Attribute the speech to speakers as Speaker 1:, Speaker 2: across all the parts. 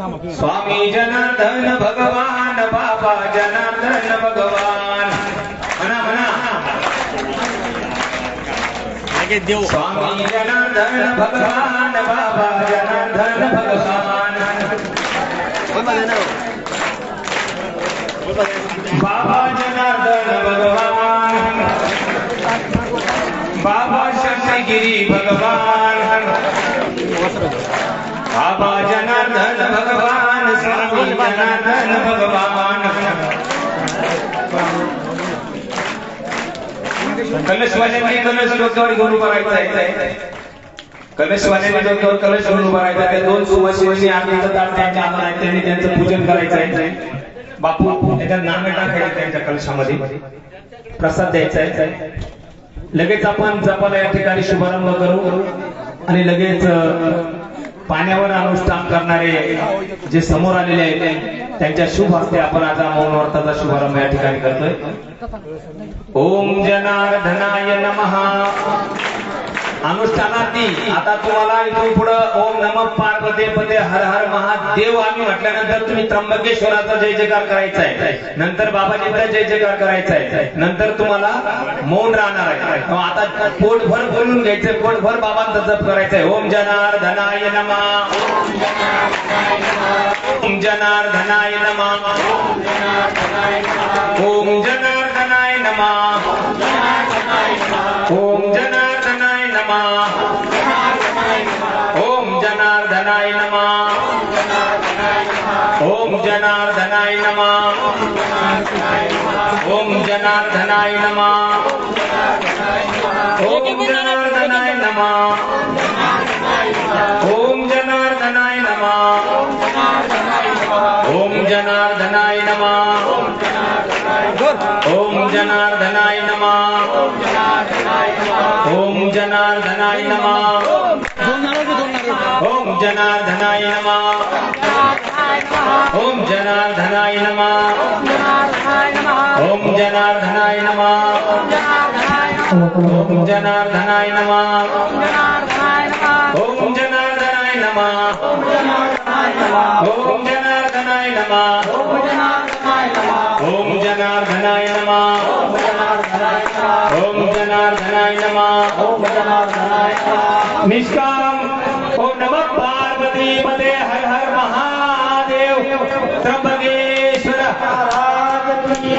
Speaker 1: स्वामी जनार्दन भगवान बाबा जनार्दन भगवान।
Speaker 2: लगेच देऊ
Speaker 1: स्वामी जनार्दन भगवान बाबा जनार्दन भगवान। बाबा जनार्दन भगवान। बाबा शक्तिगिरी भगवान। बाबा जनार्दन भगवान स्वामी जनार्दन भगवान कलशवाल्यांनी कलश डोक्यावर घेऊन उभा राहायचा आहे कलशवाल्यांनी डोक्यावर कलश घेऊन उभा राहायचा त्या दोन सुवासिनी आम्ही त्यांच्या हातात आहेत त्यांनी त्यांचं पूजन करायचं आहे बापू त्याच्या नामे टाकायचं त्यांच्या कलशामध्ये. प्रसाद द्यायचा आहे. लगेच आपण जपाला या ठिकाणी शुभारंभ करू आणि लगेच पाण्यावर अनुष्ठान करणारे जे समोर आलेले आहेत त्यांच्या शुभ हस्ते आपण आज मौन व्रताचा शुभारंभ या ठिकाणी करतोय. ओम जनार्दनाय नमहा अनुष्ठानार्थी आता तुम्हाला इथून पुढे ओम नम पार्वते पते हर हर महादेव आम्ही म्हटल्यानंतर तुम्ही त्र्यंबकेश्वराचा जय जयकार करायचा आहे नंतर बाबाजीचा जय जयकार करायचा आहे नंतर तुम्हाला मौन राहणार आहे. आता पोटभर बोलून घ्यायचं पोटभर बाबांचा जप करायचा आहे ओम जनार्दनाय नमा. ओम जनार्दनाय नमा. ओम जनार्दनाय नमा. ओम जना जनार्दनाय नमा। ओम जनार्दनाय नमा। ओम जनार्दनाय नमा। ओम जनार्दनाय नमा। ओम जनार्दनाय नमा। ओम जनार्दनाय नमा। ओम जनार्दनाय नमा। ओम जनार्दनाय नमा। ओम जनार्दनाय नमा। ओम जनार्दनाय नमा। ओम जनार्दनाय नमा। ओम जनार्दनाय नमा। ओम जनार्दनाय नमा। ओम जनार्दनाय नमा। ओम जनार्दनाय नमा। निष्काम। ओम नमः पार्वती पते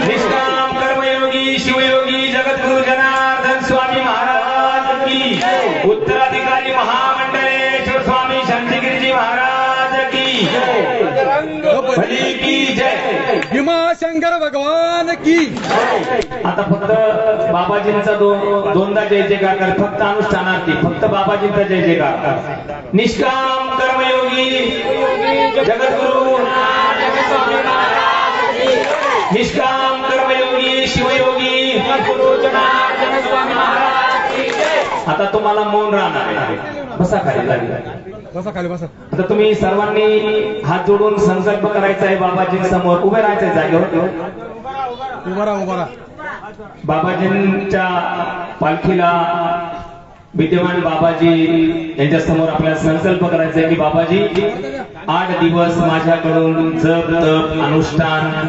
Speaker 1: निष्काम कर्मयोगी शिवयोगी जगद्गुरु जनार्दन स्वामी महाराज की। उत्तराधिकारी महामंडलेश्वर स्वामी शांतिगिरीजी महाराज की। भली की जय।
Speaker 2: भीमाशंकर भगवान की।
Speaker 1: आता फक्त बाबाजींचा दो- दोनदा जय जयकार कर फक्त अनुष्ठानार्थी फक्त बाबाजींचा जय जयकार निष्काम कर्मयोगी जगद्गुरु निष्काम कर्मयोगी शिवयोगी आता तुम्हाला मौन राहणार आहे. बसा खाली खाली.
Speaker 2: बसा खाली बसा.
Speaker 1: आता तुम्ही सर्वांनी हात जोडून संकल्प करायचा आहे बाबाजींसमोर. उभे राहायचं जागेवर.
Speaker 2: उभा राहा उभा राहा.
Speaker 1: बाबाजींच्या पालखीला विद्यमान बाबाजी यांच्या समोर आपल्याला संकल्प करायचा आहे की बाबाजी आठ दिवस माझ्याकडून जप तप अनुष्ठान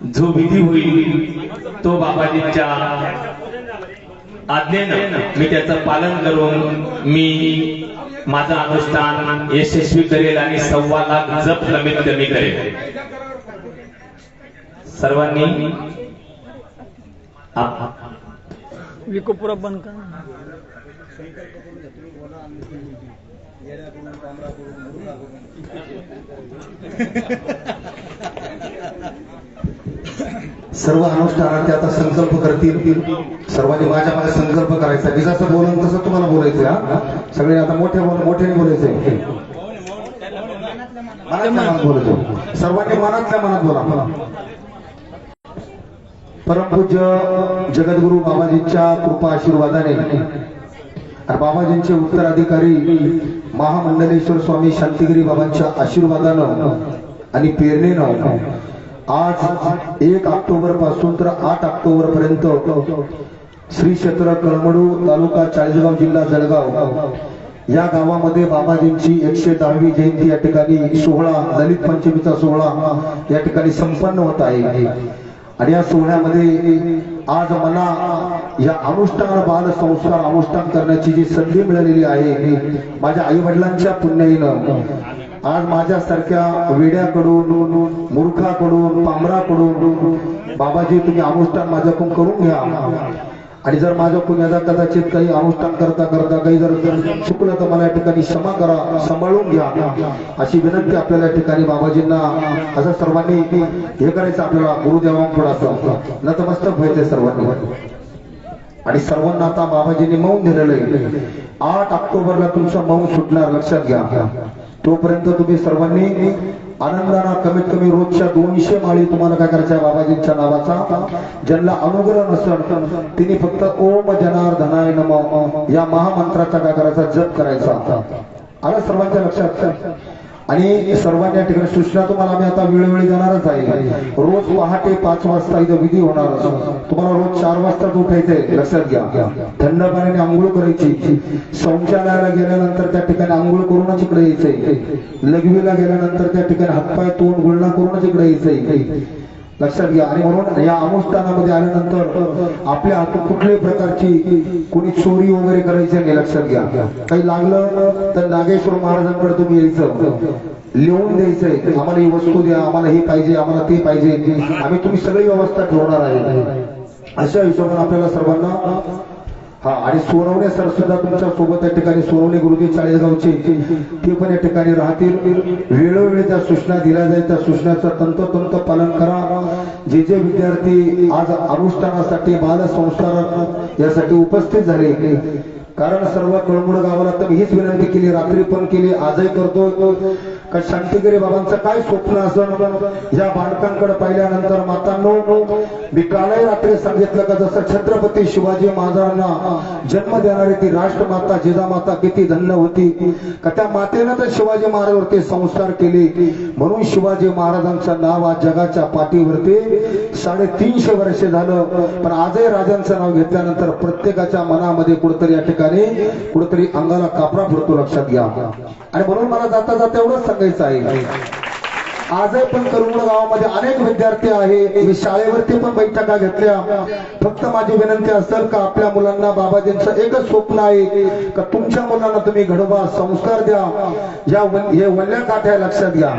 Speaker 1: जो विधी होईल तो बाबाजींच्या आज्ञेनं मी त्याचं पालन करून मी माझं अनुष्ठान यशस्वी करेल आणि सव्वा लाख जप कमीत कमी करेल. सर्वांनी आप-
Speaker 2: विको पुरा बंद कर.
Speaker 3: सर्व अनुष्ठानार्थी आता संकल्प करतील. सर्वांनी माझ्या मागे संकल्प करायचा. मी जसं बोलून तसं तुम्हाला बोलायचं हा? सगळे आता मोठे मोठ्याने बोलायचंय. मनातल्या मनात बोलायचं सर्वांनी मनातल्या मनात बोला. परमपूज्य जगद्गुरु बाबाजींच्या कृपा आशीर्वादाने. आणि बाबाजींचे उत्तराधिकारी महामंडलेश्वर स्वामी शांतिगिरी बाबांच्या आशीर्वादानं आणि प्रेरणेनं आज एक ऑक्टोबरपासून तर आठ ऑक्टोबर पर्यंत श्री क्षेत्र कळमडू तालुका चाळीसगाव जिल्हा जळगाव या गावामध्ये बाबाजींची एकशे दहावी जयंती या ठिकाणी सोहळा दलित पंचमीचा सोहळा या ठिकाणी संपन्न होत आहे. आणि या सोहळ्यामध्ये आज मला या अनुष्ठान बाल संस्कार अनुष्ठान करण्याची जी संधी मिळालेली आहे माझ्या आई वडिलांच्या पुण्याईनं आज माझ्यासारख्या वेड्याकडून मूर्खाकडून पांभराकडून बाबाजी तुम्ही अनुष्ठान माझ्याकडून करून घ्या. आणि जर माझ्या यदा कदाचित काही अनुष्ठान करता करता काही जर जर चुकलं तर मला या ठिकाणी क्षमा करा सांभाळून घ्या. अशी विनंती आपल्याला या ठिकाणी बाबाजींना. असं सर्वांनी हे करायचं आपल्याला गुरुदेवांकडे असं नतमस्तक व्हायचंय सर्वांनी. आणि सर्वांना आता बाबाजींनी मौन दिलेलं आहे. आठ ऑक्टोबरला तुमचं मौन सुटणार लक्षात घ्या. तोपर्यंत तुम्ही सर्वांनी आनंदानं कमीत कमी रोजच्या दोनशे माळी तुम्हाला काय करायच्या बाबाजींच्या नावाचा. ज्यांना अनुग्रह नसेल तिने फक्त ओम जनार्दनाय नम या महामंत्राचा काय करायचा? जप करायचा. आला सर्वांच्या लक्षात? आणि सर्वांनी या ठिकाणी सूचना तुम्हाला आम्ही आता वेळोवेळी देणारच आहे. रोज पहाटे पाच वाजता इथं विधी होणार तुम्हाला रोज चार वाजता उठायचंय लक्षात घ्या. थंड पाण्याने आंघोळ करायची. शौचालयाला गेल्यानंतर त्या ठिकाणी आंघोळ करूनच इकडे यायचंय. लघवीला गेल्यानंतर त्या ठिकाणी हातपाय तोंड गुळणा करूनच इकडे यायचंय. लक्षात घ्या. आणि म्हणून या अनुष्ठानामध्ये आल्यानंतर आपल्या हातून कुठल्याही प्रकारची कोणी चोरी वगैरे करायची नाही लक्षात घ्या. काही लागलं तर नागेश्वर महाराजांकडे तुम्ही यायचं. लिहून द्यायचंय. आम्हाला ही वस्तू द्या आम्हाला हे पाहिजे आम्हाला ते पाहिजे. आम्ही तुम्ही सगळी व्यवस्था ठेवणार आहे. अशा हिशोबाने आपल्याला सर्वांना हा आणि सोनवणे सर सुद्धा तुमच्यासोबत या ठिकाणी सोनवणे गुरुजी चाळीसगावचे ते पण या ठिकाणी राहतील. वेळोवेळी त्या सूचना दिल्या जाईल. त्या सूचनाचं तंतोतंत पालन करा. जे जे विद्यार्थी आज अनुष्ठानासाठी बालसंस्कार यासाठी उपस्थित झाले. कारण सर्व कळमुड गावाला तर हीच विनंती केली रात्री पण केली आजही करतो का शांतिगिरी बाबांचं काय स्वप्न असं या बालकांकडे पाहिल्यानंतर मातांनो मी कालही रात्री सांगितलं का जसं छत्रपती शिवाजी महाराजांना जन्म देणारी ती राष्ट्रमाता जिजामाता किती धन्य होती का त्या मातेनं तर शिवाजी महाराजांवरती संस्कार केले. म्हणून शिवाजी महाराजांचं नाव आज जगाच्या पाठीवरती साडेतीनशे वर्ष झालं. पण आजही राजांचं नाव घेतल्यानंतर प्रत्येकाच्या मनामध्ये कुठतरी या ठिकाणी कुठतरी अंगाला कापरा फुटतो लक्षात घ्या. आणि म्हणून मला जाता जाता एवढंच सांगायचं आहे. आजही पण करमुळ गावामध्ये अनेक विद्यार्थी आहे. मी शाळेवरती पण बैठका घेतल्या. फक्त माझी विनंती असेल का आपल्या मुलांना बाबाजींचं एकच स्वप्न आहे का तुमच्या मुलांना तुम्ही घडवा संस्कार द्या. या हे वल्ल्या काठ्या लक्षात घ्या.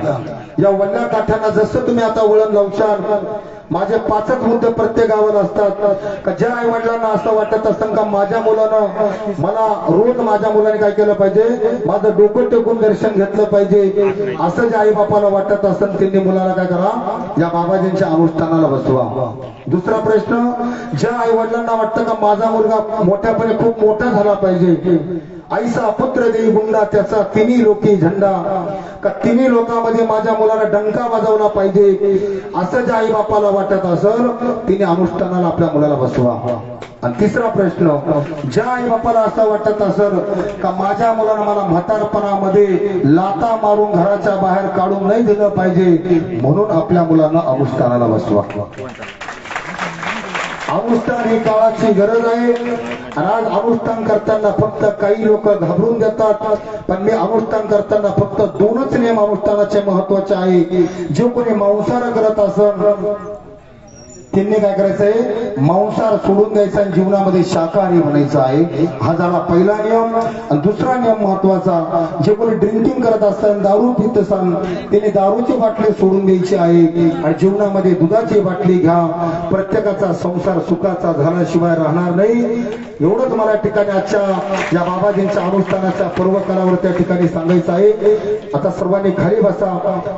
Speaker 3: या वल्ल्या काठ्यांना जसं तुम्ही आता वळण लावशाल माझे पाचच मुद्दे प्रत्येक गावाला असतात. का ज्या आई वडिलांना असं वाटत असतं का माझ्या मुलानं मला रोज माझ्या मुलाने काय केलं पाहिजे? माझं डोकं टेकून दर्शन घेतलं पाहिजे. असं जे आई बापाला वाटत असतं त्यांनी मुलाला काय करा? या बाबाजींच्या अनुष्ठानाला बसवा. दुसरा प्रश्न ज्या आई वडिलांना वाटतं का माझा मुलगा मोठ्यापणे खूप मोठा झाला पाहिजे आईचा पुत्र देई गुंडा त्याचा तिन्ही लोकी झंडा का तिन्ही लोकांमध्ये माझ्या मुलाला डंका वाजवला पाहिजे असं ज्या आई बापाला वाटत असेल तिने अनुष्ठानाला आपल्या मुलाला बसवा. आणि तिसरा प्रश्न ज्या आई बापाला असं वाटत असेल का माझ्या मुलानं मला म्हातारपणामध्ये लाता मारून घराच्या बाहेर काढून नाही दिलं पाहिजे म्हणून आपल्या मुलांना अनुष्ठानाला बसवा. अनुष्ठान ही काळाची गरज आहे. आणि आज अनुष्ठान करताना फक्त काही लोक घाबरून देतात पण मी अनुष्ठान करताना फक्त दोनच नियम अनुष्ठानाचे महत्त्वाचे आहे. जे कोणी मांसाहार करत असन त्यांनी काय करायचंय मांसाहार सोडून द्यायचा आणि जीवनामध्ये शाकाहारी बनायचं आहे. हा झाला पहिला नियम. आणि दुसरा नियम महत्त्वाचा जे कोणी ड्रिंकिंग करत असताना दारू पित असताना त्याने दारूची बाटली सोडून द्यायची आहे. आणि जीवनामध्ये दुधाची बाटली घ्या. प्रत्येकाचा संसार सुखाचा झाल्याशिवाय राहणार नाही. एवढंच मला या ठिकाणी आजच्या या बाबाजींच्या अनुष्ठानाच्या पर्वकालावर त्या ठिकाणी सांगायचं आहे. आता सर्वांनी खाली बसा.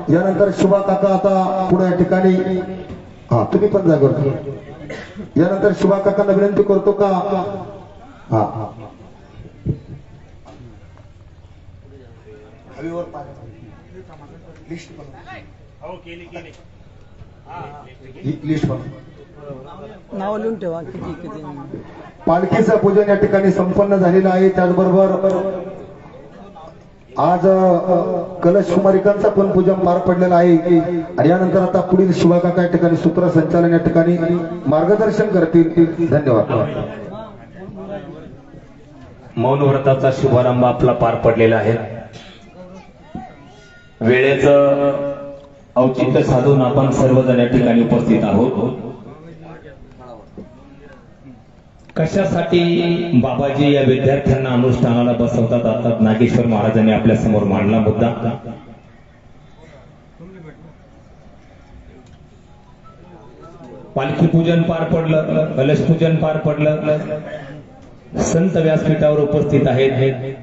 Speaker 3: यानंतर शुभा काका आता पुढे या ठिकाणी हा तुम्ही पण जागेवर यानंतर शिवा काकांना विनंती करतो का? हा. लिस्ट बनव.
Speaker 2: नाव लिहून ठेवा किती किती.
Speaker 3: पालखीचं पूजन या ठिकाणी संपन्न झालेलं आहे. त्याचबरोबर आज कलश कुमारिकांचा पण पूजन पार पडलेलं आहे. आणि यानंतर आता पुढील शिवाकाका या ठिकाणी सूत्रसंचालन या ठिकाणी मार्गदर्शन करतील. धन्यवाद.
Speaker 1: मौन व्रताचा शुभारंभ आपला पार पडलेला आहे. वेळेचं औचित्य साधून आपण सर्वजण या ठिकाणी उपस्थित आहोत. कशासाठी बाबाजी या विद्यार्थ्यांना अनुष्ठानाला बसवतात? आता नागेश्वर महाराजांनी आपल्यासमोर मांडला मुद्दा. पालखी पूजन पार पडलं कलश पूजन पार पडलं. संत व्यासपीठावर उपस्थित आहेत.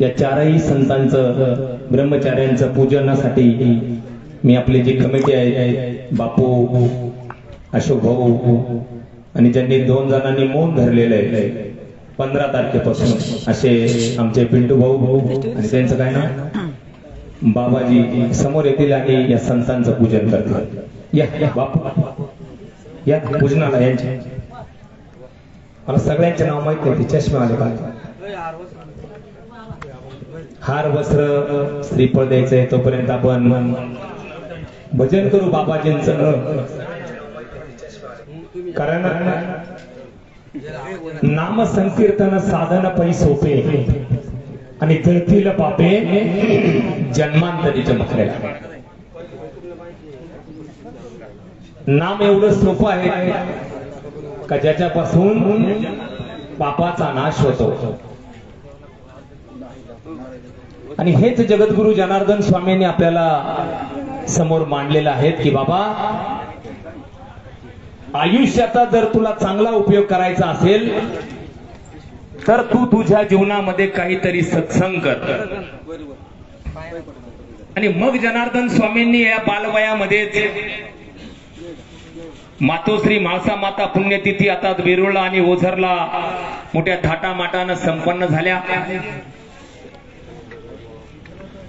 Speaker 1: या चारही संतांचं ब्रह्मचार्यांचं पूजनासाठी मी आपली जी कमिटी आहे बापू अशोक भाऊ आणि ज्यांनी दोन जणांनी मौन धरलेलं आहे पंधरा तारखेपासून असे आमचे पिंटू भाऊ भाऊ आणि त्यांचं काय ना बाबाजी समोर येतील आणि या संतांचं पूजन करतील. या या बापू. या पूजनाला यांचे. मला सगळ्यांचे नाव माहीत नाही चष्मे आले का हार वस्त्र श्रीफळ द्यायचंय तोपर्यंत आपण भजन करू बाबाजींचं. कारण नाम संकीर्तन साधन पै सोपे. आणि जळतील पापे जन्मांतरीच्या म्हटलेला नाम एवढं सोपं आहे का ज्याच्यापासून पापाचा नाश होतो? आणि हेच जगद्गुरु जनार्दन स्वामींनी आपल्याला समोर मांडलेलं आहेत की बाबा आयुष्याचा जर तुला चांगला उपयोग करायचा असेल तर तू तुझ्या जीवनामध्ये काहीतरी सत्संग कर. आणि मग जनार्दन स्वामींनी या बालवयामध्ये मातोश्री म्हाळसा माता पुण्यतिथी आता वेरुळला आणि ओझरला मोठ्या थाटामाटानं संपन्न झाल्या.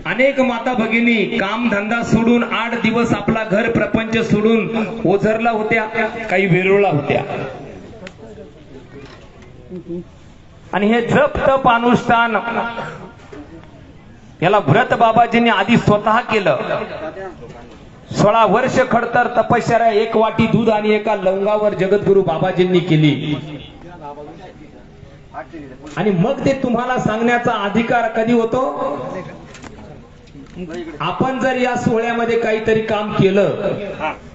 Speaker 1: अनेक माता भगिनी कामधंदा सोडून आठ दिवस आपला घर प्रपंच सोडून ओझरला होत्या काही वेरुळला होत्या. आणि हे जप तप अनुष्ठान याला व्रत बाबाजींनी आधी स्वतः केलं. सोळा वर्ष खडतर तपश्चर्या एक वाटी दूध आणि एका लवंगावर जगद्गुरु बाबाजींनी केली. आणि मग ते तुम्हाला सांगण्याचा अधिकार कधी होतो? आपण जर या सोहळ्यामध्ये काहीतरी काम केलं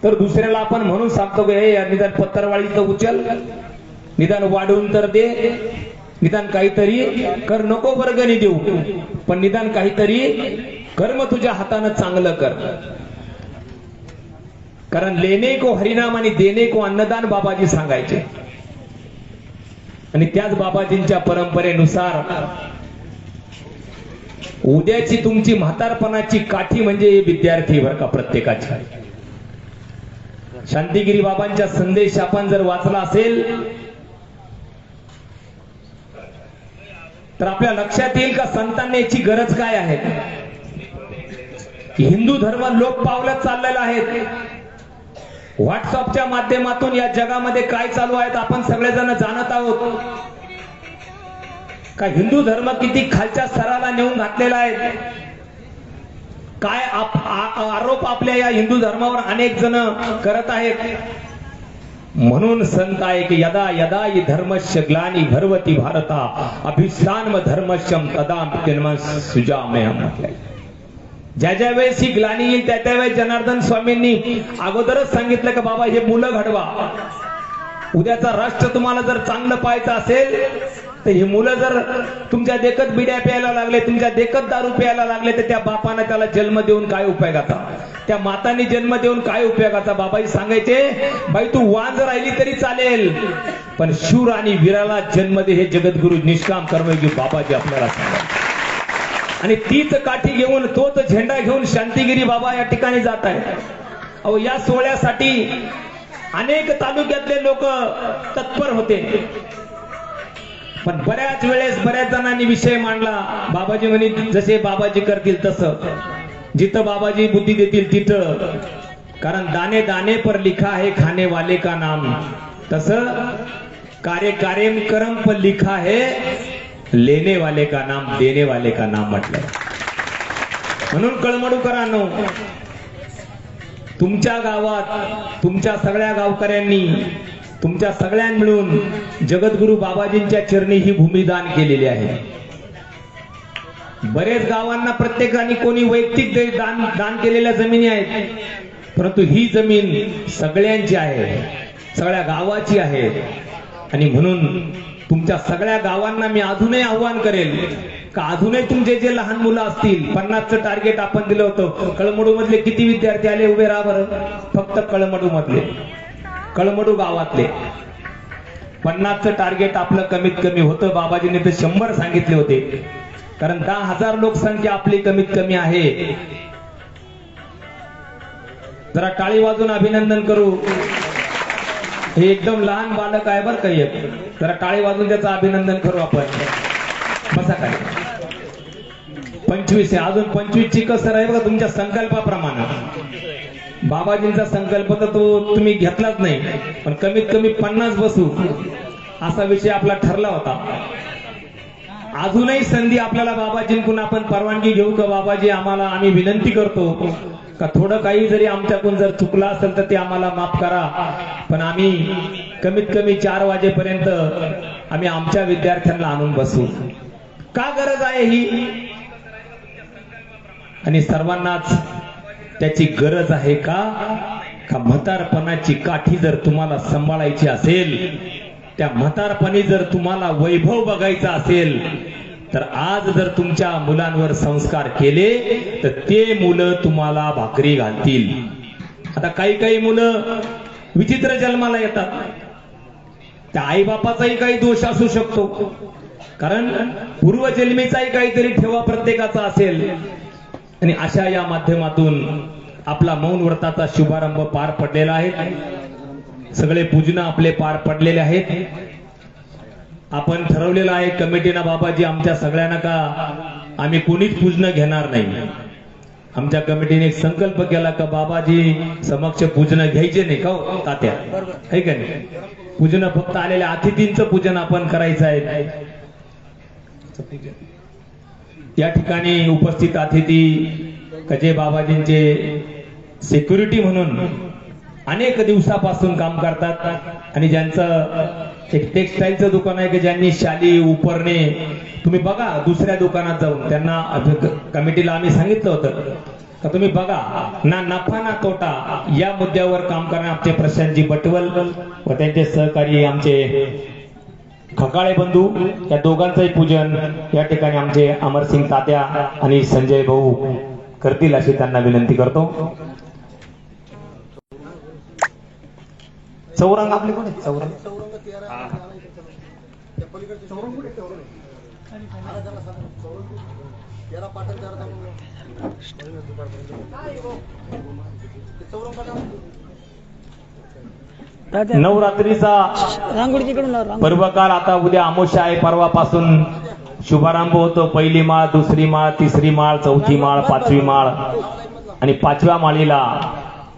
Speaker 1: तर दुसऱ्याला आपण म्हणून सांगतो की हे निदान पत्तरवाळीचं उचल निदान वाढवून तर दे निदान काहीतरी कर नको वर्गणी देऊ पण निदान काहीतरी कर्म तुझ्या हातानं चांगलं कर. कारण लेणे को हरिनाम आणि देणे को अन्नदान बाबाजी सांगायचे. आणि त्याच बाबाजींच्या परंपरेनुसार उद्याची तुमची म्हातारपणाची काठी म्हणजे विद्यार्थी बर का प्रत्येकाची. शांतिगिरी बाबांचा संदेश आपण जर वाचला असेल तर आपल्या लक्षात येईल का संतांना याची गरज काय आहे? हिंदू धर्म लोक पावलत चाललेला आहे व्हॉट्सअपच्या माध्यमातून या जगामध्ये काय चालू आहेत आपण सगळेजण जाणत आहोत. का हिंदू धर्म किती खालच्या स्तराला नेऊन घातलेला आहे? काय आप- आरोप आपल्या या हिंदू धर्मावर अनेक जण करत आहेत. म्हणून संत आहे की यदा यदा हि धर्मस्य ग्लानी भरवती भारता अभिष्ठान धर्मश्यम तदा जन्म सुजामय म्हटलंय. ज्या ज्या वेळेस ही ग्लानी येईल त्या त्यावेळेस जनार्दन स्वामींनी अगोदरच सांगितलं का बाबा हे मुलं घडवा. उद्याचा राष्ट्र तुम्हाला जर चांगलं पाहायचं असेल तर ही मुलं जर तुमच्या देखत बिड्या प्यायला लागले तुमच्या देखत दारू प्यायला लागले तर त्या बापानं त्याला जन्म देऊन काय उपयोगाचा त्या मातांनी जन्म देऊन काय उपयोगाचा बाबाई सांगायचे बाई तू वांज राहिली तरी चालेल पण शूर आणि वीराला जन्म दे हे जगद्गुरु निष्काम कर्मयोगी बाबाजी आपल्याला सांगा आणि तीच काठी घेऊन तोच झेंडा घेऊन शांतिगिरी बाबा या ठिकाणी जात आहे अहो या सोहळ्यासाठी अनेक तालुक्यातले लोक तत्पर होते. पण बऱ्याच वेळेस बऱ्याच जणांनी विषय मांडला. बाबाजी म्हणे जसे बाबाजी करतील तसं. जिथं बाबाजी बुद्धी देतील तिथं. कारण दाने दाने पर लिखा है खाने वाले का नाम. तस कार्य कार्यक्रम पर लिखा है लेने वाले का नाम देने वाले का नाम म्हटलंय. म्हणून कळमडूकरांनो तुमच्या गावात तुमच्या सगळ्या गावकऱ्यांनी तुमच्या सगळ्यां मिळून जगद्गुरु बाबाजींच्या चरणी ही भूमी दान केलेली आहे. बरेच गावांना प्रत्येकाने कोणी वैयक्तिक दान दान केलेल्या जमिनी आहेत परंतु ही जमीन सगळ्यांची आहे सगळ्या गावाची आहे. आणि म्हणून तुमच्या सगळ्या गावांना मी अजूनही आव्हान करेल का अजूनही तुमचे जे लहान मुलं असतील पन्नासचं टार्गेट आपण दिलं होतं कळमडू मधले किती विद्यार्थी आले उभे राहा बरं फक्त कळमडू मधले कळमडू गावातले. पन्नासचं टार्गेट आपलं कमीत कमी होतं. बाबाजीने तर शंभर सांगितले होते. कारण दहा हजार लोकसंख्या आपली कमीत कमी आहे. जरा टाळी वाजून अभिनंदन करू. हे एकदम लहान बालक आहे बरं का जरा टाळी वाजून त्याचं अभिनंदन करू आपण. बसा काय. पंचवीस आहे. अजून पंचवीस ची कसर आहे बघा तुमच्या संकल्पाप्रमाणे. बाबाजींचा संकल्प तर तो तुम्ही घेतलाच नाही पण कमीत कमी पन्नास बसू असा विषय आपला ठरला होता. अजूनही संधी आपल्याला बाबाजींकडून आपण परवानगी घेऊ का? बाबाजी आम्हाला आम्ही विनंती करतो का थोडं काही जरी आमच्याकडून जर चुकलं असेल तर ते आम्हाला माफ करा. पण आम्ही कमीत कमी चार वाजेपर्यंत आम्ही आमच्या विद्यार्थ्यांना आणून बसू. का गरज आहे ही? आणि सर्वांनाच त्याची गरज आहे का? का म्हातारपणाची काठी जर तुम्हाला सांभाळायची असेल त्या म्हातारपणी जर तुम्हाला वैभव बघायचा असेल तर आज जर तुमच्या मुलांवर संस्कार केले तर ते मुलं तुम्हाला भाकरी घालतील. आता काही काही मुलं विचित्र जन्माला येतात. त्या आईबापाचाही काही दोष असू शकतो. कारण पूर्वजन्मीचाही काहीतरी ठेवा प्रत्येकाचा असेल. आणि अशा या माध्यमातून आपला मौन व्रताचा शुभारंभ पार पडलेला आहे. सगळे पूजना आपले पार पडलेले आहेत. आपण ठरवलेलं आहे कमिटीना बाबाजी आमच्या सगळ्यांना का आम्ही कोणीच पूजन घेणार नाही? आमच्या कमिटीने एक संकल्प केला का बाबाजी समक्ष पूजन घ्यायचे नाही का हो, तात्या? आहे का नाही? पूजन फक्त आलेल्या अतिथींचं पूजन आपण करायचं आहे. या ठिकाणी उपस्थित अतिथी कजे बाबाजींचे सिक्युरिटी म्हणून अनेक दिवसापासून काम करतात. आणि ज्यांचं एक टेक्सटाईलचं दुकान आहे की ज्यांनी शाली उपरणे तुम्ही बघा दुसऱ्या दुकानात जाऊन त्यांना कमिटीला आम्ही सांगितलं होतं. का तुम्ही बघा ना नफा ना तोटा या मुद्द्यावर काम करणे आमचे प्रशांतजी बटवल व त्यांचे सहकारी आमचे खकाळे बंधू या दोघांचंही पूजन या ठिकाणी आमचे अमरसिंग तात्या आणि संजय भाऊ करतील अशी त्यांना विनंती करतो. चौरंग आपले कोण आहे चौरंग. नवरात्रीचा. पर्व काळ आता उद्या अमोशा आहे परवापासून. शुभारंभ होतो. पहिली माळ दुसरी माळ तिसरी माळ चौथी माळ पाचवी माळ. आणि पाचव्या माळीला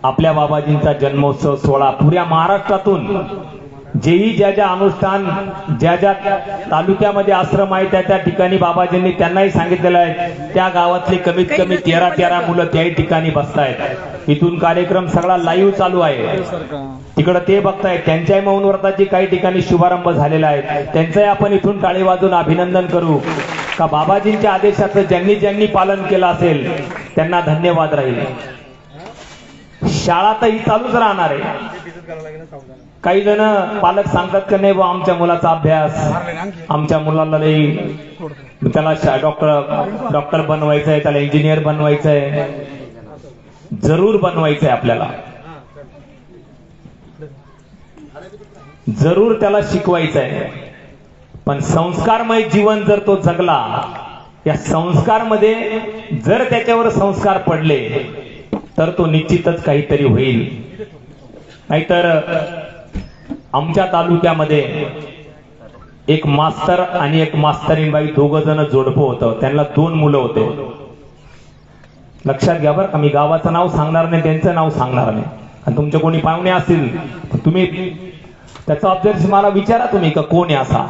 Speaker 1: आपल्या बाबाजींचा जन्मोत्सव सोहळा पुऱ्या महाराष्ट्रातून. जेही ज्या ज्या अनुष्ठान ज्या ज्या तालुक्यामध्ये आश्रम आहे त्या त्या ठिकाणी बाबाजींनी त्यांनाही सांगितलेलं आहे. त्या गावातले कमीत कमी तेरा तेरा मुलं त्याही ठिकाणी बसतायत. इथून कार्यक्रम सगळा लाईव्ह चालू आहे. तिकडं ते बघतायत. त्यांच्याही मौन व्रताची काही ठिकाणी शुभारंभ झालेला आहे. त्यांचंही आपण इथून टाळी वाजून अभिनंदन करू. का बाबाजींच्या आदेशाचं ज्यांनी ज्यांनी पालन केलं असेल त्यांना धन्यवाद राहील. शाळा तर ही चालूच राहणार आहे. काही जण पालक सांगतात का नाही बा आमच्या मुलाचा अभ्यास. आमच्या मुलाला त्याला डॉक्टर डॉक्टर बनवायचं आहे त्याला इंजिनियर बनवायचं आहे जरूर बनवायचं आहे आपल्याला. जरूर त्याला शिकवायचं आहे पण संस्कारमय जीवन जर तो जगला या संस्कारमध्ये जर त्याच्यावर संस्कार पडले तर तो निश्चितच काहीतरी होईल. नाहीतर आमच्या तालुक्यामध्ये एक मास्तर आणि एक मास्तरीनबाई दोघ जण जोडपं होतं. त्यांना दोन मुलं होते. लक्षात घ्या बरं का मी गावाचं नाव सांगणार नाही त्यांचं नाव सांगणार नाही. आणि तुमचे कोणी पाहुणे असतील तर तुम्ही त्याचा ऑब्जेक्ट मला विचारा तुम्ही का कोण आहे असा.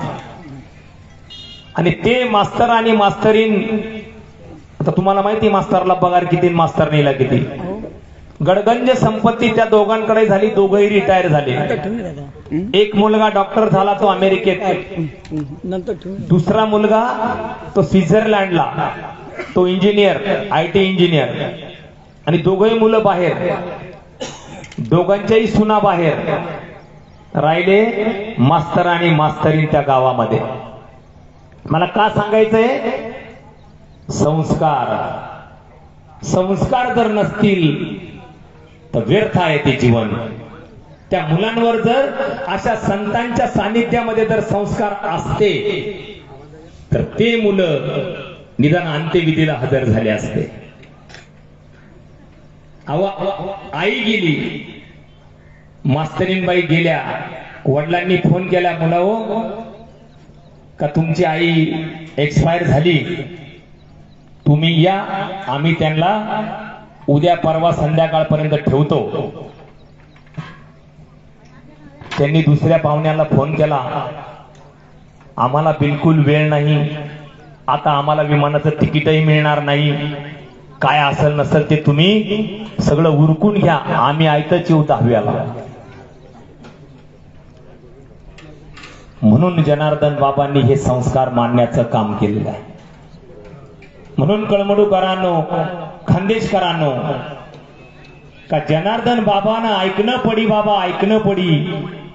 Speaker 1: आणि ते मास्तर आणि मास्तरीन आता तुम्हाला माहिती मास्तरला पगार किती आणि मास्तरणीला किती. गडगंज संपत्ती त्या दोघांकडे झाली दोघंही रिटायर झाले. एक मुलगा डॉक्टर झाला तो अमेरिकेत. दुसरा मुलगा तो स्वित्झर्लंडला. तो इंजिनियर आय टी इंजिनियर आणि दोघही मुलं बाहेर. दोघांच्याही सुना बाहेर. राहिले मास्तर आणि मास्तरीन त्या गावामध्ये. मला का सांगायचंय? संस्कार. संस्कार जर नसतील तर व्यर्थ आहे ते जीवन. त्या मुलांवर जर अशा संतांच्या सानिध्यामध्ये जर संस्कार असते तर ते मुलं निदान अंत्यविधीला हजर झाले असते. अव आई गेली. मास्तरीनबाई गेल्या. वडिलांनी फोन केला मुला हो का तुमची आई एक्सपायर झाली? तुम्ही या आम्ही त्यांना उद्या परवा संध्याकाळपर्यंत ठेवतो. त्यांनी दुसऱ्या पाहुण्याला फोन केला. आम्हाला बिलकुल वेळ नाही. आता आम्हाला विमानाचं तिकीटही मिळणार नाही. काय असेल नसेल ते तुम्ही सगळं उरकून घ्या. आम्ही आयतच येऊ दहाव्याला. म्हणून जनार्दन बाबांनी हे संस्कार मांडण्याचं काम केलेलं आहे. म्हणून कळमडूकरांनो खानदेशकरांनो का जनार्दन बाबांना ऐकणं पडी बाबा ऐकणं पडी.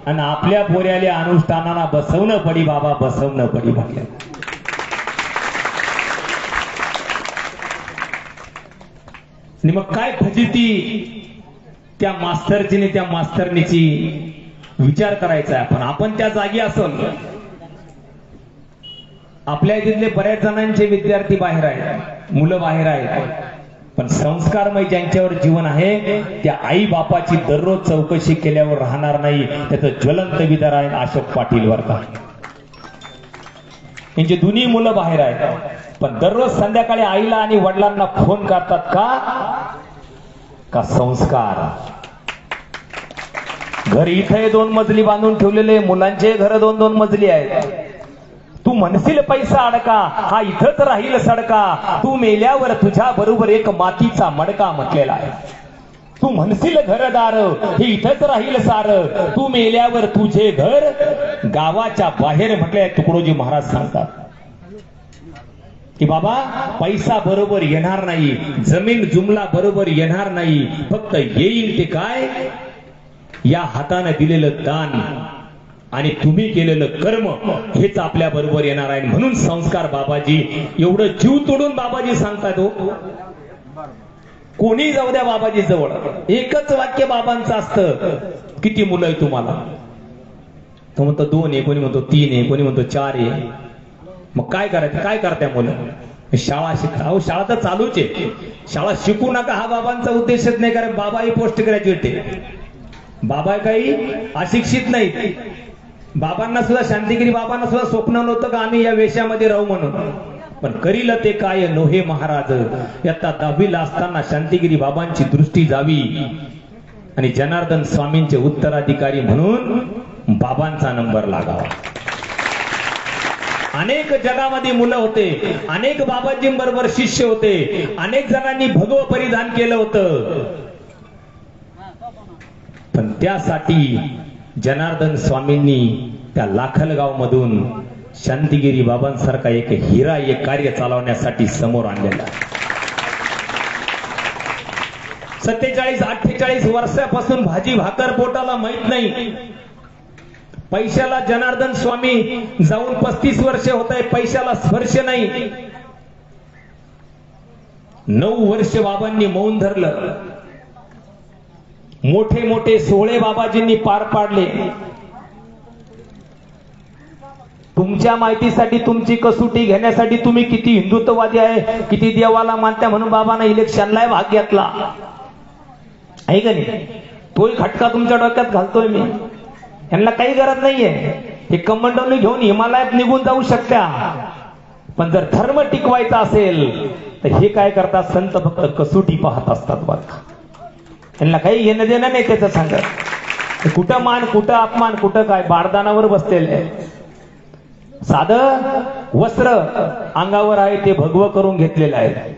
Speaker 1: आणि आपल्या पोऱ्याल्या अनुष्ठानाला बसवणं पडी बाबा बसवणं पडी बाबा. आणि मग काय फजिती त्या मास्तरजीने त्या मास्तरनीची विचार करायचा आहे आपण. आपण त्या जागी असल आपल्या इथले बऱ्याच जणांचे विद्यार्थी बाहेर आहेत मुलं बाहेर आहेत. पण संस्कारमय ज्यांच्यावर जीवन आहे त्या आई बापाची दररोज चौकशी केल्यावर राहणार नाही त्याचं ज्वलंत विदार आहे अशोक पाटील वर का यांची दोन्ही मुलं बाहेर आहेत पण दररोज संध्याकाळी आईला आणि वडिलांना फोन करतात का? का संस्कार? घर इथे दोन मजली बांधून ठेवलेले मुलांचे घर दोन दोन मजली आहेत. तू म्हणशील पैसा अडका हा इथंच राहील सडका. तू मेल्यावर तुझ्या बरोबर एक मातीचा मडका म्हटलेला आहे. तू म्हणशील घरदार हे इथंच राहील सार. तू मेल्यावर तुझे घर गावाच्या बाहेर म्हटले तुकडोजी महाराज सांगतात. की बाबा पैसा बरोबर येणार नाही जमीन जुमला बरोबर येणार नाही फक्त येईल ते काय? या हाताने दिलेलं दान आणि तुम्ही केलेलं कर्म हेच आपल्या बरोबर येणार आहे. म्हणून संस्कार बाबाजी एवढं जीव तोडून बाबाजी सांगतात हो. कोणी जाऊ द्या बाबाजी जवळ. एकच वाक्य बाबांचं असतं. किती मुलं आहे तुम्हाला? तो म्हणतो दोन आहे. कोणी म्हणतो तीन आहे. कोणी म्हणतो चार आहे. मग काय करायचं? काय करताय मुलं? शाळा शिकता अहो शाळा तर चालूच आहे. शाळा शिकू नका हा बाबांचा उद्देशच नाही कारण बाबा ही पोस्ट ग्रॅज्युएट आहे. बाबा काही अशिक्षित नाहीत. बाबांना सुद्धा शांतिगिरी बाबांना सुद्धा स्वप्न नव्हतं का आम्ही या वेशामध्ये राहू म्हणून? पण करील ते काय नोहे महाराज? याता दहावीला असताना शांतिगिरी बाबांची दृष्टी जावी. आणि जनार्दन स्वामींचे उत्तराधिकारी म्हणून बाबांचा नंबर लागावा. अनेक जगामध्ये मुलं होते. अनेक बाबाजींबरोबर शिष्य होते. अनेक जणांनी भगव परिधान केलं होतं. पण त्यासाठी जनार्दन स्वामींनी त्या लाखलगाव मधून शांतिगिरी बाबांसारखा एक हिरा एक कार्य चालवण्यासाठी समोर आणलेला सत्तेचाळीस अठ्ठेचाळीस वर्षापासून भाजी भाकर पोटाला माहीत नाही. पैशाला जनार्दन स्वामी जाऊन पस्तीस वर्ष होत आहे पैशाला स्पर्श नाही. नऊ वर्ष बाबांनी मौन धरलं. मोठे मोठे सोहळे बाबाजींनी पार पाडले. तुमच्या माहितीसाठी तुमची कसोटी घेण्यासाठी तुम्ही किती हिंदुत्ववादी आहे किती देवाला मानता म्हणून बाबांना इलेक्शनला भाग घेतला. आहे का नाही? तोही खटका तुमच्या डोक्यात घालतोय मी. यांना काही गरज नाहीये. हे कमंडोनी घेऊन हिमालयात निघून जाऊ शकत्या. पण जर धर्म टिकवायचा असेल तर हे काय करतात? संत फक्त कसोटी पाहत असतात बघा. त्यांना काही घेणं देणं नाही त्याचं सांगत. कुठं मान कुठं अपमान कुठं काय बारदानावर बसलेले आहे साध वस्त्र अंगावर आहे ते भगव करून घेतलेलं आहे.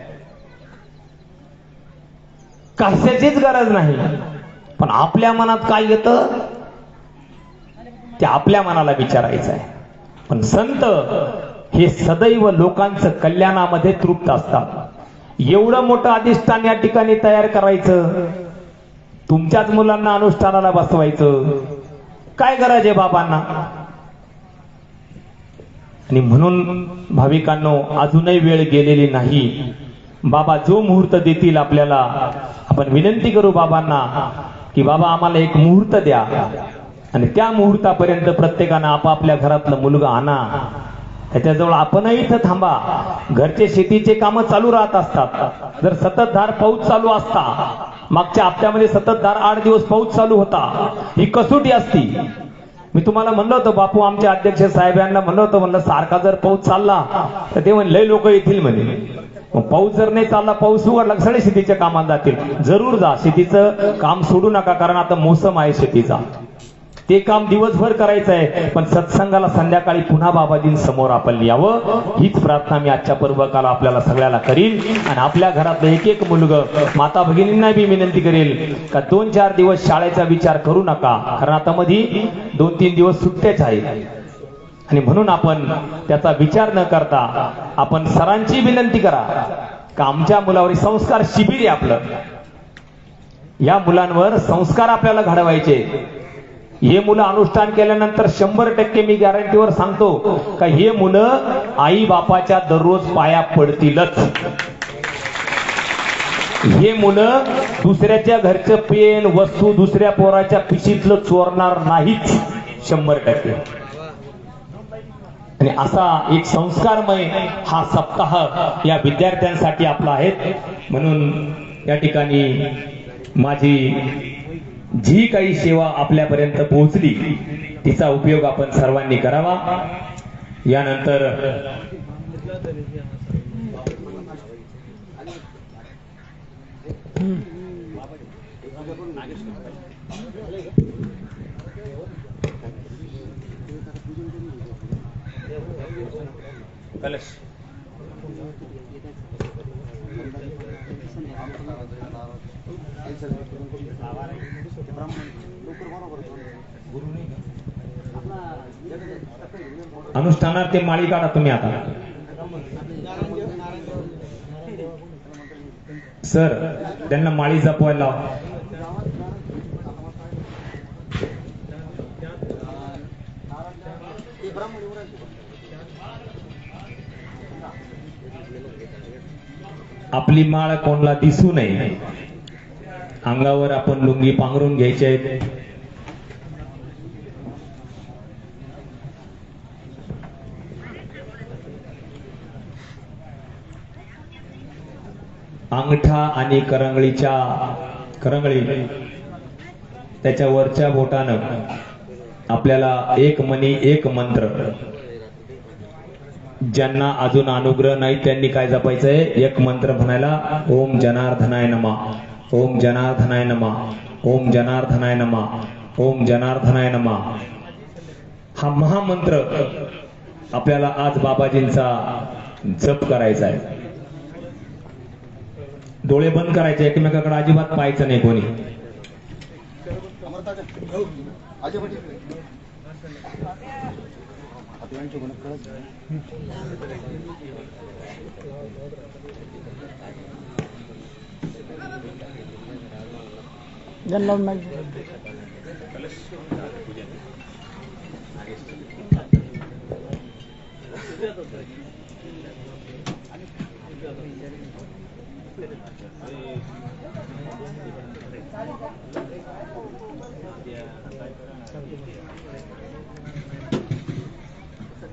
Speaker 1: कशाचीच गरज नाही. पण आपल्या मनात काय येतं? ते आपल्या मनाला विचारायचं आहे. पण संत हे सदैव लोकांचं कल्याणामध्ये तृप्त असतात. एवढं मोठं अधिष्ठान या ठिकाणी तयार करायचं तुमच्याच मुलांना अनुष्ठानाला बसवायचं. काय गरज आहे बाबांना? आणि म्हणून भाविकांनो अजूनही वेळ गेलेली नाही. बाबा जो मुहूर्त देतील आपल्याला आपण विनंती करू बाबांना की बाबा आम्हाला एक मुहूर्त द्या. आणि त्या मुहूर्तापर्यंत प्रत्येकानं आपापल्या घरातलं मुलगा आणा. त्याच्याजवळ आपणही इथं थांबा. घरचे शेतीचे कामं चालू राहत असतात. जर सततधार पाऊस चालू असता मागच्या हप्त्यामध्ये सततधार आठ दिवस पाऊस चालू होता. ही कसोटी असती. मी तुम्हाला म्हणलं होतं बापू आमच्या अध्यक्ष साहेबांना म्हणलं होतं म्हणलं सारखा जर पाऊस चालला तर ते म्हणले लोक येतील म्हणे. मग पाऊस जर नाही चालला पाऊस उघडला सगळे शेतीच्या कामात जातील. जरूर जा शेतीचं काम सोडू नका कारण आता मोसम आहे शेतीचा. ते काम दिवसभर करायचं आहे पण सत्संगाला संध्याकाळी पुन्हा बाबाजींसमोर आपण यावं. हीच प्रार्थना मी आजच्या पर्वकाला आपल्याला सगळ्याला करीन. आणि आपल्या घरातलं एक एक मुलगं माता भगिनींना बी विनंती करेल का दोन चार दिवस शाळेचा विचार करू नका. कारण आता मधी दोन तीन दिवस सुट्ट्याच आहे आणि म्हणून आपण त्याचा विचार न करता आपण सरांची विनंती करा. का आमच्या मुलावर संस्कार शिबिर आहे आपलं. या मुलांवर संस्कार आपल्याला घडवायचे. हे मुलं अनुष्ठान केल्यानंतर शंभर टक्के मी गॅरंटीवर सांगतो का हे मुलं आई बापाच्या दररोज पाया पडतीलच. हे मुलं दुसऱ्याच्या घरचं पेन वस्तू दुसऱ्या पोराच्या पिशीतलं चोरणार नाहीच शंभर टक्के. आणि असा एक संस्कारमय हा सप्ताह या विद्यार्थ्यांसाठी आपला आहे. म्हणून या ठिकाणी माझी जी काही सेवा आपल्यापर्यंत पोहोचली तिचा उपयोग आपण सर्वांनी करावा. यानंतर कलश. अनुष्ठानात ते माळी काढा तुम्ही आता सर त्यांना माळी जपवायला लावा. आपली माळ कोणाला दिसू नये. अंगावर आपण लुंगी पांघरून घ्यायचे आहेत. अंगठा आणि करंगळीच्या करंगळी त्याच्या वरच्या बोटानं आपल्याला एक मनी एक मंत्र. ज्यांना अजून अनुग्रह नाही त्यांनी काय जपायचंय? एक मंत्र म्हणायला ओम जनार्दनाय नमा ओम जनार्दनाय नमा ओम जनार्दनाय नमा ओम जनार्दनाय नमा. हा महामंत्र आपल्याला आज बाबाजींचा जप करायचा आहे. डोळे बंद करायचे एकमेकाकडे अजिबात पाहायचं नाही कोणी.
Speaker 2: लावून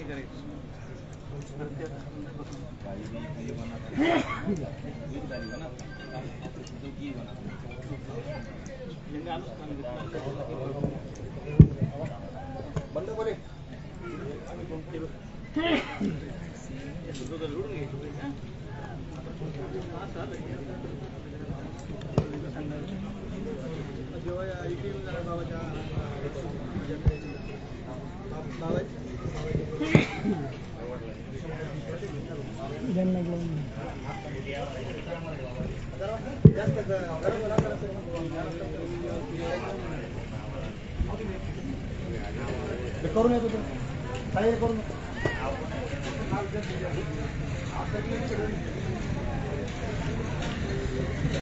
Speaker 2: ज्यांना नाही बाबाच्या बाबा करून येतो तो. काही करून